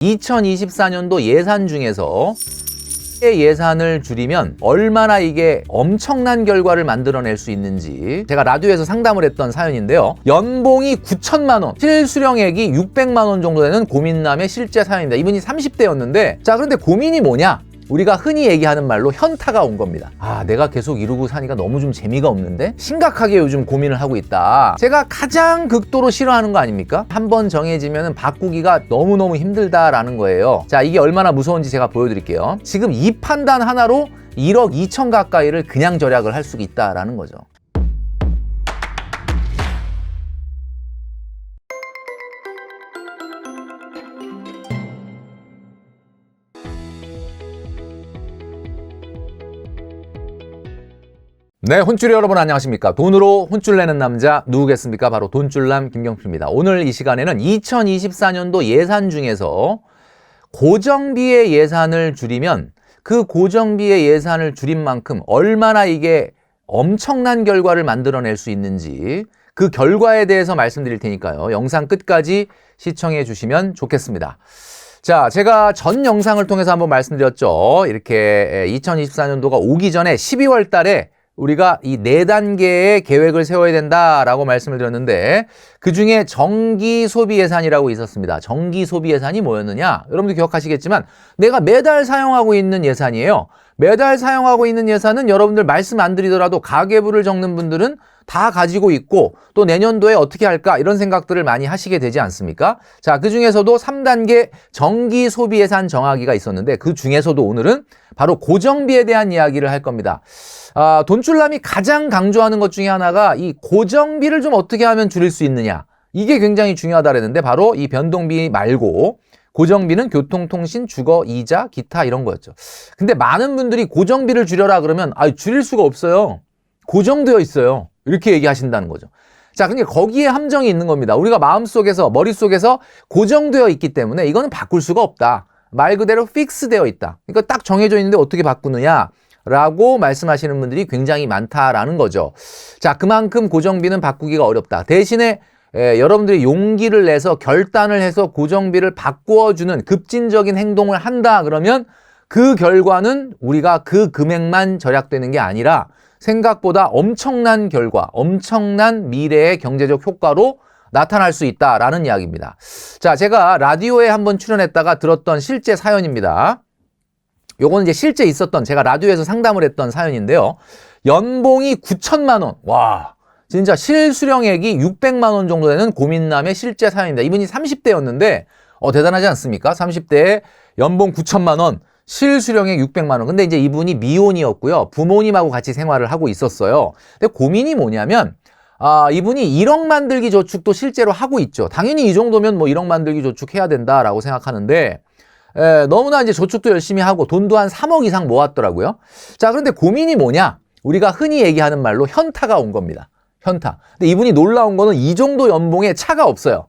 2024년도 예산 중에서 예산을 줄이면 얼마나 이게 엄청난 결과를 만들어낼 수 있는지 제가 라디오에서 상담을 했던 사연인데요. 연봉이 9천만 원, 실수령액이 600만 원 정도 되는 고민남의 실제 사연입니다. 이분이 30대였는데 자 그런데 고민이 뭐냐? 우리가 흔히 얘기하는 말로 현타가 온 겁니다. 아, 내가 계속 이루고 사니까 너무 좀 재미가 없는데? 심각하게 요즘 고민을 하고 있다. 제가 가장 극도로 싫어하는 거 아닙니까? 한 번 정해지면 바꾸기가 너무너무 힘들다라는 거예요. 자, 이게 얼마나 무서운지 제가 보여드릴게요. 지금 이 판단 하나로 1억 2천 가까이를 그냥 절약을 할 수 있다라는 거죠. 네, 혼쭐 여러분 안녕하십니까? 돈으로 혼쭐 내는 남자 누구겠습니까? 바로 돈줄남 김경필입니다. 오늘 이 시간에는 2024년도 예산 중에서 고정비의 예산을 줄이면 그 고정비의 예산을 줄인 만큼 얼마나 이게 엄청난 결과를 만들어낼 수 있는지 그 결과에 대해서 말씀드릴 테니까요. 영상 끝까지 시청해 주시면 좋겠습니다. 자, 제가 전 영상을 통해서 한번 말씀드렸죠. 이렇게 2024년도가 오기 전에 12월 달에 우리가 이 네 단계의 계획을 세워야 된다라고 말씀을 드렸는데 그 중에 정기 소비 예산이라고 있었습니다. 정기 소비 예산이 뭐였느냐? 여러분들 기억하시겠지만 내가 매달 사용하고 있는 예산이에요. 매달 사용하고 있는 예산은 여러분들 말씀 안 드리더라도 가계부를 적는 분들은 다 가지고 있고 또 내년도에 어떻게 할까 이런 생각들을 많이 하시게 되지 않습니까? 자, 그 중에서도 3단계 정기 소비 예산 정하기가 있었는데 그 중에서도 오늘은 바로 고정비에 대한 이야기를 할 겁니다. 아, 돈줄남이 가장 강조하는 것 중에 하나가 이 고정비를 좀 어떻게 하면 줄일 수 있느냐. 이게 굉장히 중요하다 그랬는데 바로 이 변동비 말고 고정비는 교통 통신, 주거, 이자, 기타 이런 거였죠. 근데 많은 분들이 고정비를 줄여라 그러면 아, 줄일 수가 없어요. 고정되어 있어요. 이렇게 얘기하신다는 거죠. 자, 근데 거기에 함정이 있는 겁니다. 우리가 마음속에서, 머릿속에서 고정되어 있기 때문에 이거는 바꿀 수가 없다. 말 그대로 픽스되어 있다. 그러니까 딱 정해져 있는데 어떻게 바꾸느냐? 라고 말씀하시는 분들이 굉장히 많다라는 거죠. 자, 그만큼 고정비는 바꾸기가 어렵다. 대신에 에, 여러분들이 용기를 내서 결단을 해서 고정비를 바꾸어주는 급진적인 행동을 한다 그러면 그 결과는 우리가 그 금액만 절약되는 게 아니라 생각보다 엄청난 결과, 엄청난 미래의 경제적 효과로 나타날 수 있다라는 이야기입니다. 자, 제가 라디오에 한번 출연했다가 들었던 실제 사연입니다. 요거는 이제 실제 있었던 제가 라디오에서 상담을 했던 사연인데요. 연봉이 9천만 원. 와. 진짜 실수령액이 600만 원 정도 되는 고민남의 실제 사연입니다. 이분이 30대였는데 어 대단하지 않습니까? 30대에 연봉 9천만 원, 실수령액 600만 원. 근데 이제 이분이 미혼이었고요. 부모님하고 같이 생활을 하고 있었어요. 근데 고민이 뭐냐면 아, 이분이 1억 만들기 저축도 실제로 하고 있죠. 당연히 이 정도면 뭐 1억 만들기 저축 해야 된다라고 생각하는데 에, 너무나 이제 저축도 열심히 하고 돈도 한 3억 이상 모았더라고요. 자, 그런데 고민이 뭐냐? 우리가 흔히 얘기하는 말로 현타가 온 겁니다. 현타. 근데 이분이 놀라운 거는 이 정도 연봉에 차가 없어요.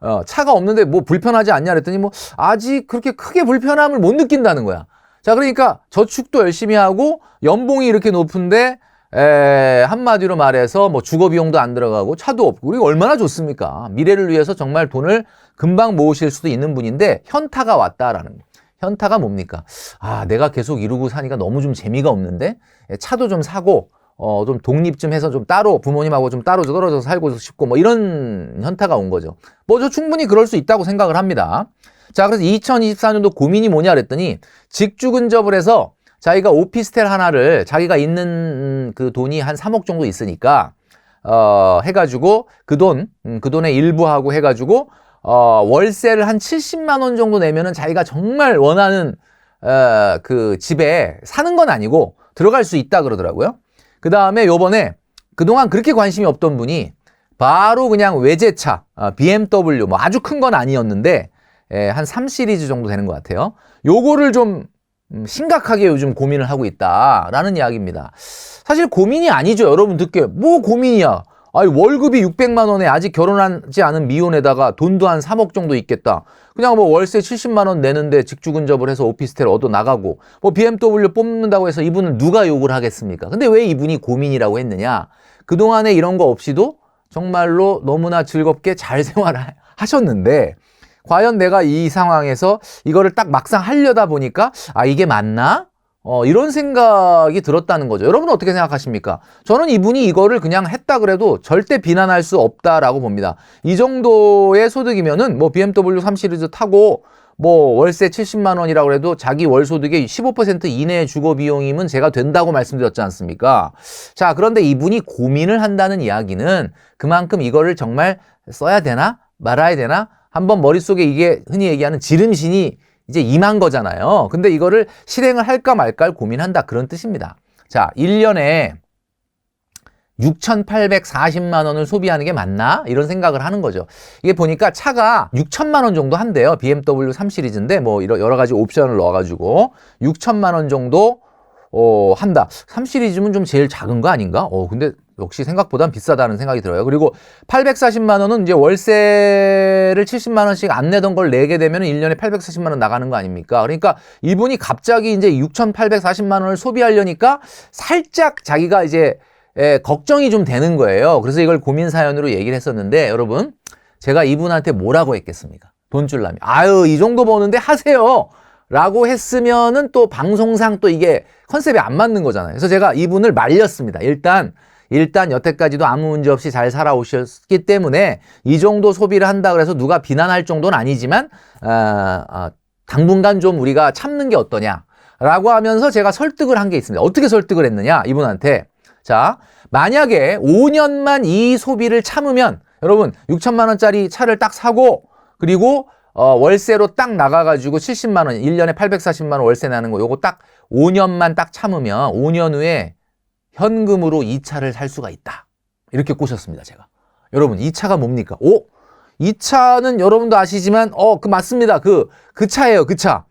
어, 차가 없는데 뭐 불편하지 않냐 그랬더니 뭐 아직 그렇게 크게 불편함을 못 느낀다는 거야. 자, 그러니까 저축도 열심히 하고 연봉이 이렇게 높은데 에, 한마디로 말해서 뭐 주거 비용도 안 들어가고 차도 없고 우리 얼마나 좋습니까? 미래를 위해서 정말 돈을 금방 모으실 수도 있는 분인데 현타가 왔다라는 거. 현타가 뭡니까? 아, 내가 계속 이루고 사니까 너무 좀 재미가 없는데 예, 차도 좀 사고 어, 좀 독립 좀 해서 좀 따로 부모님하고 좀 따로 떨어져서 살고 싶고 뭐 이런 현타가 온 거죠. 뭐 저 충분히 그럴 수 있다고 생각을 합니다. 자, 그래서 2024년도 고민이 뭐냐 그랬더니 직주 근접을 해서 자기가 오피스텔 하나를 자기가 있는 그 돈이 한 3억 정도 있으니까 어, 해가지고 그 돈, 음, 그 돈의 일부하고 해가지고 어, 월세를 한 70만 원 정도 내면은 자기가 정말 원하는 어, 그 집에 사는 건 아니고 들어갈 수 있다 그러더라고요. 그 다음에 요번에 그동안 그렇게 관심이 없던 분이 바로 그냥 외제차, 어, BMW, 뭐 아주 큰 건 아니었는데, 예, 한 3시리즈 정도 되는 것 같아요. 요거를 좀 음, 심각하게 요즘 고민을 하고 있다라는 이야기입니다. 사실 고민이 아니죠. 여러분 듣기에. 뭐 고민이야. 아니, 월급이 600만 원에 아직 결혼하지 않은 미혼에다가 돈도 한 3억 정도 있겠다. 그냥 뭐 월세 70만 원 내는데 직주 근접을 해서 오피스텔 얻어 나가고 뭐 BMW 뽑는다고 해서 이분은 누가 욕을 하겠습니까? 근데 왜 이분이 고민이라고 했느냐? 그동안에 이런 거 없이도 정말로 너무나 즐겁게 잘 생활하셨는데 과연 내가 이 상황에서 이거를 딱 막상 하려다 보니까 아 이게 맞나? 어, 이런 생각이 들었다는 거죠. 여러분은 어떻게 생각하십니까? 저는 이분이 이거를 그냥 했다 그래도 절대 비난할 수 없다라고 봅니다. 이 정도의 소득이면은 뭐 BMW 3 시리즈 타고 뭐 월세 70만 원이라고 해도 자기 월 소득의 15% 이내의 주거 비용이면 제가 된다고 말씀드렸지 않습니까? 자, 그런데 이분이 고민을 한다는 이야기는 그만큼 이거를 정말 써야 되나 말아야 되나 한번 머릿속에 이게 흔히 얘기하는 지름신이 이제 임한 거잖아요. 근데 이거를 실행을 할까 말까를 고민한다 그런 뜻입니다. 자, 1년에 6,840만 원을 소비하는 게 맞나? 이런 생각을 하는 거죠. 이게 보니까 차가 6천만 원 정도 한대요. BMW 3 시리즈인데 뭐 여러 가지 옵션을 넣어 가지고 6천만 원 정도 어, 한다. 3 시리즈면 좀 제일 작은 거 아닌가? 어, 근데 역시 생각보단 비싸다는 생각이 들어요. 그리고 840만 원은 이제 월세를 70만 원씩 안 내던 걸 내게 되면 1년에 840만 원 나가는 거 아닙니까? 그러니까 이분이 갑자기 이제 6,840만 원을 소비하려니까 살짝 자기가 이제 예, 걱정이 좀 되는 거예요. 그래서 이걸 고민 사연으로 얘기를 했었는데 여러분 제가 이분한테 뭐라고 했겠습니까? 돈 줄라미. 아유 이 정도 버는데 하세요. 라고 했으면은 또 방송상 또 이게 컨셉이 안 맞는 거잖아요. 그래서 제가 이분을 말렸습니다. 일단 일단 여태까지도 아무 문제 없이 잘 살아오셨기 때문에 이 정도 소비를 한다 그래서 누가 비난할 정도는 아니지만 어, 어, 당분간 좀 우리가 참는 게 어떠냐 라고 하면서 제가 설득을 한 게 있습니다. 어떻게 설득을 했느냐 이분한테 자, 만약에 5년만 이 소비를 참으면 여러분 6천만 원짜리 차를 딱 사고 그리고 어, 월세로 딱 나가가지고 70만 원, 1년에 840만 원 월세 나는 거 요거 딱 5년만 딱 참으면 5년 후에 현금으로 이 차를 살 수가 있다. 이렇게 꼬셨습니다, 제가. 여러분, 이 차가 뭡니까? 오! 이 차는 여러분도 아시지만, 어, 그 맞습니다. 그, 그 차예요, 그 차.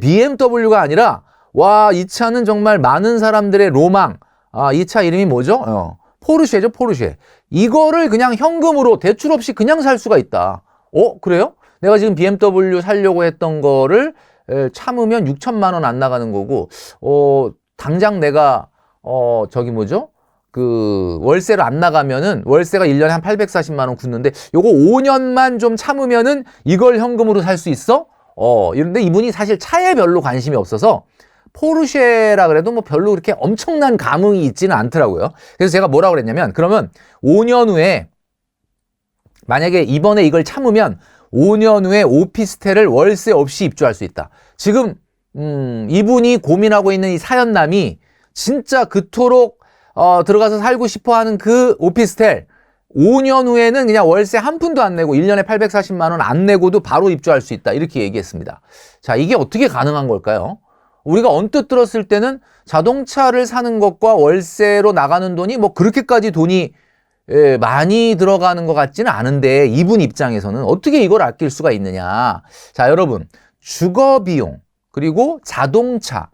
BMW가 예, 아니라, 와, 이 차는 정말 많은 사람들의 로망, 아, 이차 이름이 뭐죠? 어, 포르쉐죠, 포르쉐. 이거를 그냥 현금으로 대출 없이 그냥 살 수가 있다. 어, 그래요? 내가 지금 BMW 살려고 했던 거를 참으면 6천만 원 안 나가는 거고, 어, 당장 내가, 어, 저기 뭐죠? 그, 월세를 안 나가면은, 월세가 1년에 한 840만 원 굳는데, 요거 5년만 좀 참으면은 이걸 현금으로 살 수 있어? 어, 이런데 이분이 사실 차에 별로 관심이 없어서, 포르쉐라 그래도 뭐 별로 그렇게 엄청난 감흥이 있지는 않더라고요. 그래서 제가 뭐라고 그랬냐면 그러면 5년 후에 만약에 이번에 이걸 참으면 5년 후에 오피스텔을 월세 없이 입주할 수 있다. 지금 음, 이분이 고민하고 있는 이 사연남이 진짜 그토록 어, 들어가서 살고 싶어 하는 그 오피스텔 5년 후에는 그냥 월세 한 푼도 안 내고 1년에 840만 원 안 내고도 바로 입주할 수 있다. 이렇게 얘기했습니다. 자, 이게 어떻게 가능한 걸까요? 우리가 언뜻 들었을 때는 자동차를 사는 것과 월세로 나가는 돈이 뭐 그렇게까지 돈이 예, 많이 들어가는 것 같지는 않은데 이분 입장에서는 어떻게 이걸 아낄 수가 있느냐. 자, 여러분. 주거 비용, 그리고 자동차,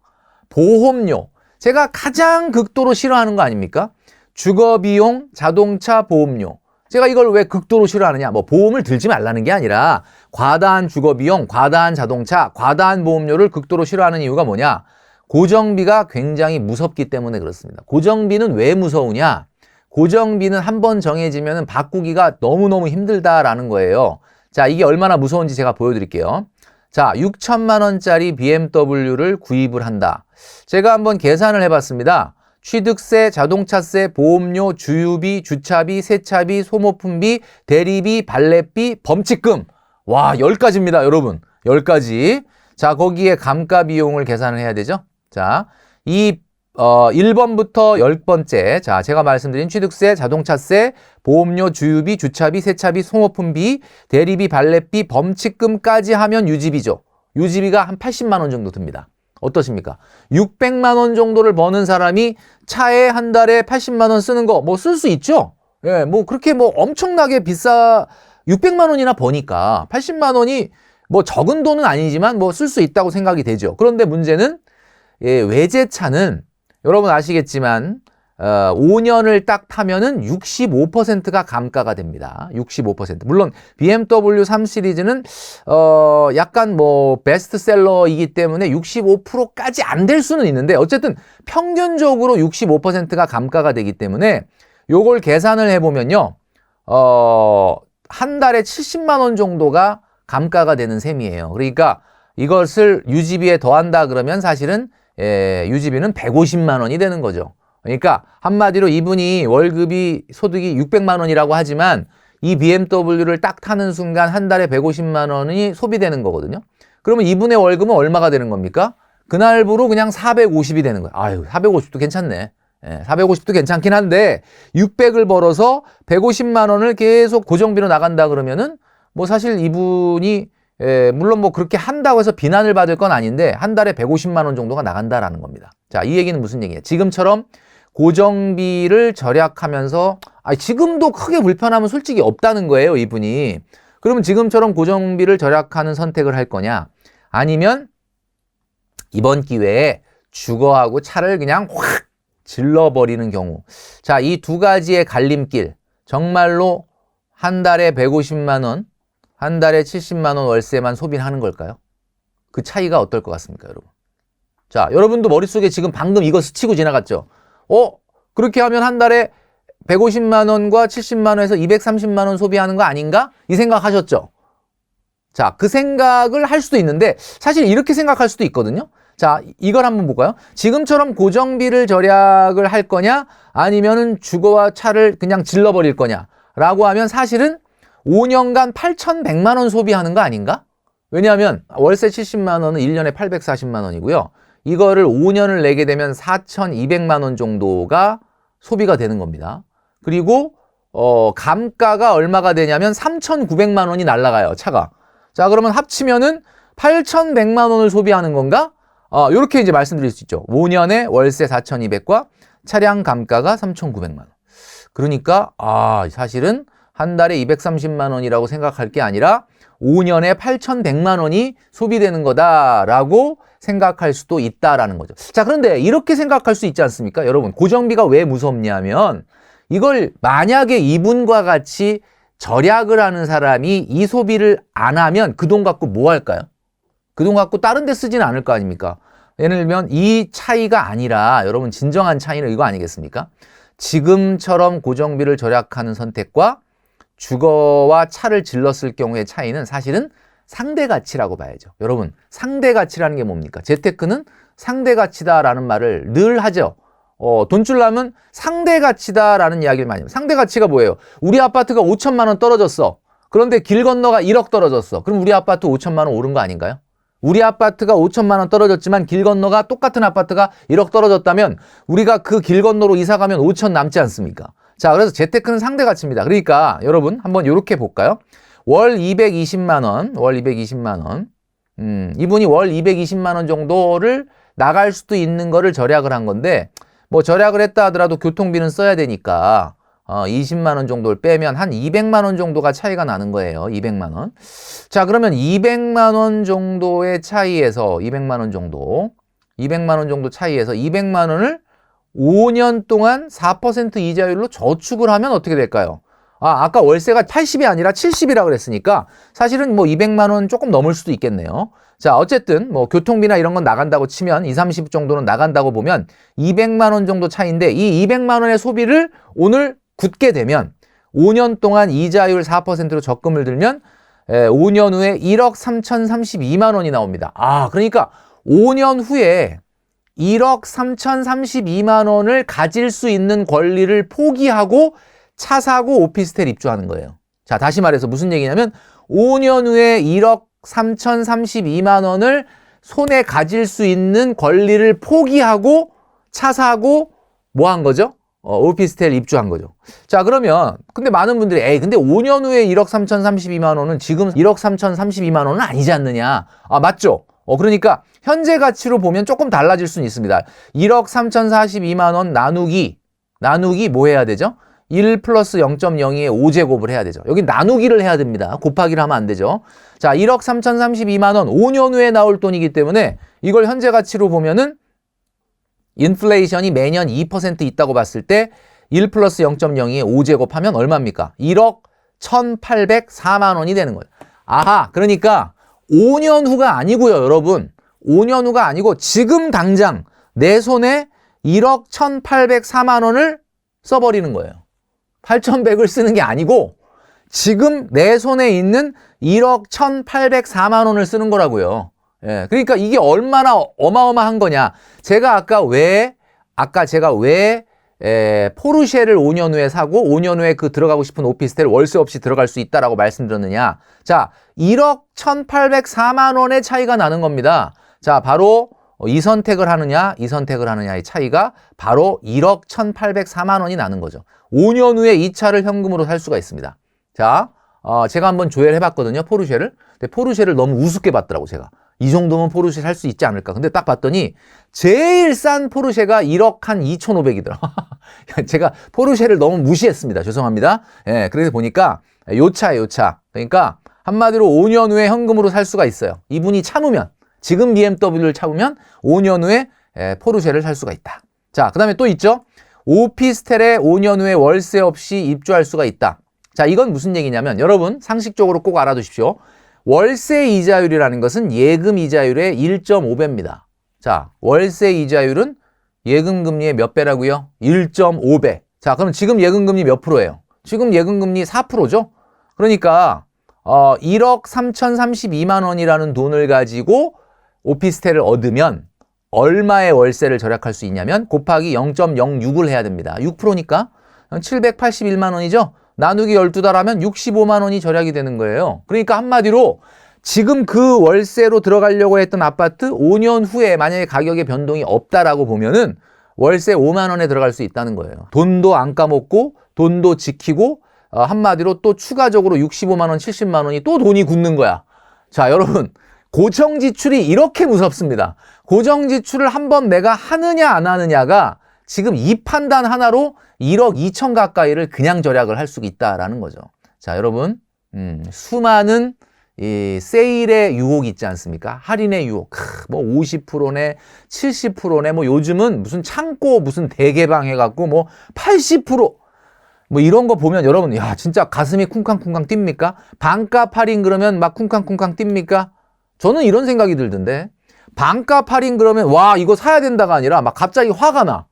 보험료. 제가 가장 극도로 싫어하는 거 아닙니까? 주거 비용, 자동차, 보험료. 제가 이걸 왜 극도로 싫어하느냐? 뭐 보험을 들지 말라는 게 아니라 과다한 주거 비용, 과다한 자동차, 과다한 보험료를 극도로 싫어하는 이유가 뭐냐? 고정비가 굉장히 무섭기 때문에 그렇습니다. 고정비는 왜 무서우냐? 고정비는 한 번 정해지면 바꾸기가 너무너무 힘들다라는 거예요. 자, 이게 얼마나 무서운지 제가 보여드릴게요. 자, 6천만 원짜리 BMW를 구입을 한다. 제가 한번 계산을 해봤습니다. 취득세, 자동차세, 보험료, 주유비, 주차비, 세차비, 소모품비, 대리비, 발렛비, 범칙금. 와, 10가지입니다, 여러분. 10가지. 자, 거기에 감가 비용을 계산을 해야 되죠. 자, 이 어, 1번부터 10번째. 자, 제가 말씀드린 취득세, 자동차세, 보험료, 주유비, 주차비, 세차비, 소모품비, 대리비, 발렛비, 범칙금까지 하면 유지비죠. 유지비가 한 80만 원 정도 듭니다. 어떠십니까? 600만 원 정도를 버는 사람이 차에 한 달에 80만 원 쓰는 거 뭐 쓸 수 있죠? 예, 뭐 그렇게 뭐 엄청나게 비싸 600만 원이나 버니까 80만 원이 뭐 적은 돈은 아니지만 뭐 쓸 수 있다고 생각이 되죠. 그런데 문제는 예, 외제차는 여러분 아시겠지만 어, 5년을 딱 타면은 65%가 감가가 됩니다. 65%. 물론 BMW 3 시리즈는 어 약간 뭐 베스트셀러이기 때문에 65%까지 안 될 수는 있는데 어쨌든 평균적으로 65%가 감가가 되기 때문에 요걸 계산을 해 보면요. 어 한 달에 70만 원 정도가 감가가 되는 셈이에요. 그러니까 이것을 유지비에 더한다 그러면 사실은 예, 유지비는 150만 원이 되는 거죠. 그러니까 한마디로 이분이 월급이 소득이 600만 원이라고 하지만 이 BMW를 딱 타는 순간 한 달에 150만 원이 소비되는 거거든요. 그러면 이분의 월급은 얼마가 되는 겁니까? 그날부로 그냥 450이 되는 거예요. 아유, 450도 괜찮네. 예, 450도 괜찮긴 한데 600을 벌어서 150만 원을 계속 고정비로 나간다 그러면은 뭐 사실 이분이 예, 물론 뭐 그렇게 한다고 해서 비난을 받을 건 아닌데 한 달에 150만 원 정도가 나간다라는 겁니다. 자, 이 얘기는 무슨 얘기예요? 지금처럼 고정비를 절약하면서 아 지금도 크게 불편함은 솔직히 없다는 거예요, 이분이. 그러면 지금처럼 고정비를 절약하는 선택을 할 거냐? 아니면 이번 기회에 주거하고 차를 그냥 확 질러버리는 경우. 자, 이 두 가지의 갈림길. 정말로 한 달에 150만 원, 한 달에 70만 원 월세만 소비하는 걸까요? 그 차이가 어떨 것 같습니까, 여러분? 자, 여러분도 머릿속에 지금 방금 이거 스치고 지나갔죠? 어? 그렇게 하면 한 달에 150만 원과 70만 원에서 230만 원 소비하는 거 아닌가? 이 생각 하셨죠? 자, 그 생각을 할 수도 있는데 사실 이렇게 생각할 수도 있거든요. 자, 이걸 한번 볼까요? 지금처럼 고정비를 절약을 할 거냐? 아니면은 주거와 차를 그냥 질러 버릴 거냐? 라고 하면 사실은 5년간 8,100만 원 소비하는 거 아닌가? 왜냐하면 월세 70만 원은 1년에 840만 원이고요. 이거를 5년을 내게 되면 4,200만 원 정도가 소비가 되는 겁니다. 그리고 어, 감가가 얼마가 되냐면 3,900만 원이 날라가요, 차가. 자, 그러면 합치면은 8,100만 원을 소비하는 건가? 어, 요렇게 이제 말씀드릴 수 있죠. 5년에 월세 4,200과 차량 감가가 3,900만 원. 그러니까 아, 사실은 한 달에 230만 원이라고 생각할 게 아니라 5년에 8,100만 원이 소비되는 거다라고 생각할 수도 있다라는 거죠. 자, 그런데 이렇게 생각할 수 있지 않습니까? 여러분, 고정비가 왜 무섭냐면 이걸 만약에 이분과 같이 절약을 하는 사람이 이 소비를 안 하면 그 돈 갖고 뭐 할까요? 그 돈 갖고 다른 데 쓰지는 않을 거 아닙니까? 예를 들면 이 차이가 아니라 여러분 진정한 차이는 이거 아니겠습니까? 지금처럼 고정비를 절약하는 선택과 주거와 차를 질렀을 경우의 차이는 사실은 상대 가치라고 봐야죠. 여러분, 상대 가치라는 게 뭡니까? 재테크는 상대 가치다라는 말을 늘 하죠. 어, 돈 줄라면 상대 가치다라는 이야기를 많이 해요. 상대 가치가 뭐예요? 우리 아파트가 5천만 원 떨어졌어. 그런데 길 건너가 1억 떨어졌어. 그럼 우리 아파트 5천만 원 오른 거 아닌가요? 우리 아파트가 5천만 원 떨어졌지만 길 건너가 똑같은 아파트가 1억 떨어졌다면 우리가 그 길 건너로 이사 가면 5천 남지 않습니까? 자, 그래서 재테크는 상대 가치입니다. 그러니까 여러분 한번 이렇게 볼까요? 월 220만 원, 월 220만 원. 음, 이분이 월 220만 원 정도를 나갈 수도 있는 거를 절약을 한 건데 뭐 절약을 했다 하더라도 교통비는 써야 되니까 어, 20만 원 정도를 빼면 한 200만 원 정도가 차이가 나는 거예요. 200만 원. 자, 그러면 200만 원 정도의 차이에서 200만 원 정도 200만 원 정도 차이에서 200만 원을 5년 동안 4% 이자율로 저축을 하면 어떻게 될까요? 아, 아까 월세가 80이 아니라 70이라 그랬으니까 사실은 뭐 200만 원 조금 넘을 수도 있겠네요. 자, 어쨌든 뭐 교통비나 이런 건 나간다고 치면 2, 30 정도는 나간다고 보면 200만 원 정도 차인데 이 200만 원의 소비를 오늘 굳게 되면 5년 동안 이자율 4%로 적금을 들면 5년 후에 1억 3,032만 원이 나옵니다. 아, 그러니까 5년 후에 1억 3,032만 원을 가질 수 있는 권리를 포기하고 차 사고 오피스텔 입주하는 거예요. 자, 다시 말해서 무슨 얘기냐면 5년 후에 1억 3,032만 원을 손에 가질 수 있는 권리를 포기하고 차 사고 뭐 한 거죠? 어, 오피스텔 입주한 거죠. 자, 그러면 근데 많은 분들이 에이, 근데 5년 후에 1억 3,032만 원은 지금 1억 3,032만 원은 아니지 않느냐? 아, 맞죠? 어, 그러니까 현재 가치로 보면 조금 달라질 수는 있습니다. 1억 3,042만 원 나누기 나누기 뭐 해야 되죠? 1 플러스 0.02에 5제곱을 해야 되죠. 여기 나누기를 해야 됩니다. 곱하기를 하면 안 되죠. 자, 1억 3,032만 원 5년 후에 나올 돈이기 때문에 이걸 현재 가치로 보면은 인플레이션이 매년 2% 있다고 봤을 때 1 플러스 0.02에 5제곱 하면 얼마입니까? 1억 1,804만 원이 되는 거예요. 아하, 그러니까 5년 후가 아니고요, 여러분. 5년 후가 아니고 지금 당장 내 손에 1억 1,804만 원을 써버리는 거예요. 8,100을 쓰는 게 아니고 지금 내 손에 있는 1억 1,804만 원을 쓰는 거라고요. 예. 그러니까 이게 얼마나 어마어마한 거냐. 제가 아까 왜 아까 제가 왜 에, 포르쉐를 5년 후에 사고 5년 후에 그 들어가고 싶은 오피스텔 월세 없이 들어갈 수 있다라고 말씀드렸느냐. 자, 1억 1,804만 원의 차이가 나는 겁니다. 자, 바로 이 선택을 하느냐, 이 선택을 하느냐의 차이가 바로 1억 1,804만 원이 나는 거죠. 5년 후에 이 차를 현금으로 살 수가 있습니다. 자, 어, 제가 한번 조회를 해봤거든요, 포르쉐를. 근데 포르쉐를 너무 우습게 봤더라고, 제가. 이 정도면 포르쉐 살 수 있지 않을까. 근데 딱 봤더니 제일 싼 포르쉐가 1억 한 2,500이더라. 제가 포르쉐를 너무 무시했습니다. 죄송합니다. 예, 그래서 보니까 요 차예요, 요 차. 그러니까 한마디로 5년 후에 현금으로 살 수가 있어요. 이분이 참으면 지금 BMW를 참으면 5년 후에 예, 포르쉐를 살 수가 있다. 자, 그 다음에 또 있죠. 오피스텔에 5년 후에 월세 없이 입주할 수가 있다. 자, 이건 무슨 얘기냐면 여러분 상식적으로 꼭 알아두십시오. 월세 이자율이라는 것은 예금 이자율의 1.5배입니다. 자, 월세 이자율은 예금 금리의 몇 배라고요? 1.5배. 자, 그럼 지금 예금 금리 몇 프로예요? 지금 예금 금리 4%죠? 그러니까 어 1억 3,032만 원이라는 돈을 가지고 오피스텔을 얻으면 얼마의 월세를 절약할 수 있냐면 곱하기 0.06을 해야 됩니다. 6%니까 781만 원이죠? 나누기 12달 하면 65만 원이 절약이 되는 거예요. 그러니까 한마디로 지금 그 월세로 들어가려고 했던 아파트 5년 후에 만약에 가격의 변동이 없다라고 보면은 월세 5만 원에 들어갈 수 있다는 거예요. 돈도 안 까먹고 돈도 지키고 어, 한마디로 또 추가적으로 65만 원, 70만 원이 또 돈이 굳는 거야. 자, 여러분. 고정 지출이 이렇게 무섭습니다. 고정 지출을 한번 내가 하느냐 안 하느냐가 지금 이 판단 하나로 1억 2천 가까이를 그냥 절약을 할 수 있다라는 거죠. 자, 여러분, 음, 수많은 이 세일의 유혹이 있지 않습니까? 할인의 유혹, 크, 뭐 50%네, 70%네, 뭐 요즘은 무슨 창고 무슨 대개방 해갖고 뭐 80%, 뭐 이런 거 보면 여러분, 야, 진짜 가슴이 쿵쾅쿵쾅 뜁니까? 반값 할인 그러면 막 쿵쾅쿵쾅 뜁니까? 저는 이런 생각이 들던데, 반값 할인 그러면 와, 이거 사야 된다가 아니라 막 갑자기 화가 나.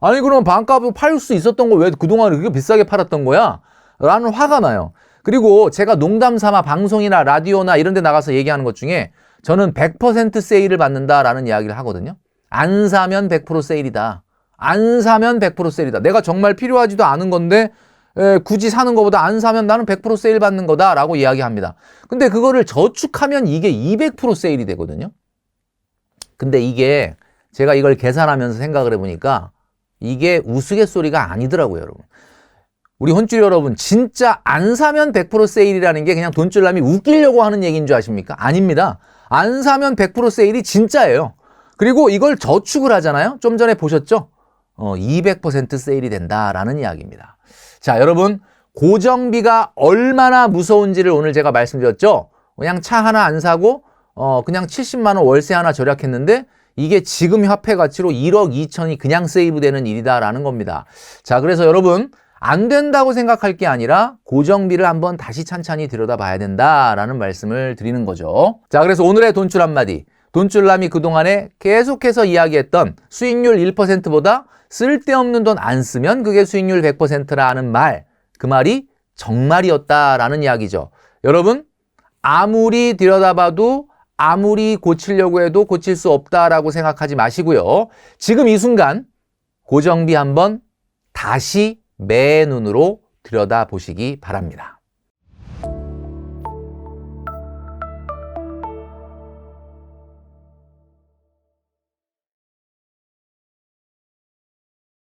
아니 그럼 반값으로 팔 수 있었던 거왜 그동안 그렇게 비싸게 팔았던 거야? 라는 화가 나요. 그리고 제가 농담 삼아 방송이나 라디오나 이런 데 나가서 얘기하는 것 중에 저는 100% 세일을 받는다라는 이야기를 하거든요. 안 사면 100% 세일이다. 안 사면 100% 세일이다. 내가 정말 필요하지도 않은 건데 에, 굳이 사는 것보다 안 사면 나는 100% 세일 받는 거다라고 이야기합니다. 근데 그거를 저축하면 이게 200% 세일이 되거든요. 근데 이게 제가 이걸 계산하면서 생각을 해보니까 이게 우스갯소리가 아니더라고요, 여러분. 우리 혼줄 여러분, 진짜 안 사면 100% 세일이라는 게 그냥 돈줄남이 웃기려고 하는 얘기인 줄 아십니까? 아닙니다. 안 사면 100% 세일이 진짜예요. 그리고 이걸 저축을 하잖아요. 좀 전에 보셨죠? 어, 200% 세일이 된다라는 이야기입니다. 자, 여러분, 고정비가 얼마나 무서운지를 오늘 제가 말씀드렸죠? 그냥 차 하나 안 사고, 어, 그냥 70만 원 월세 하나 절약했는데, 이게 지금 화폐 가치로 1억 2천이 그냥 세이브 되는 일이다라는 겁니다. 자, 그래서 여러분, 안 된다고 생각할 게 아니라 고정비를 한번 다시 찬찬히 들여다봐야 된다라는 말씀을 드리는 거죠. 자, 그래서 오늘의 돈줄 한마디. 돈줄남이 그동안에 계속해서 이야기했던 수익률 1%보다 쓸데없는 돈 안 쓰면 그게 수익률 100%라는 말. 그 말이 정말이었다라는 이야기죠. 여러분, 아무리 들여다봐도 아무리 고치려고 해도 고칠 수 없다라고 생각하지 마시고요. 지금 이 순간 고정비 한번 다시 매 눈으로 들여다보시기 바랍니다.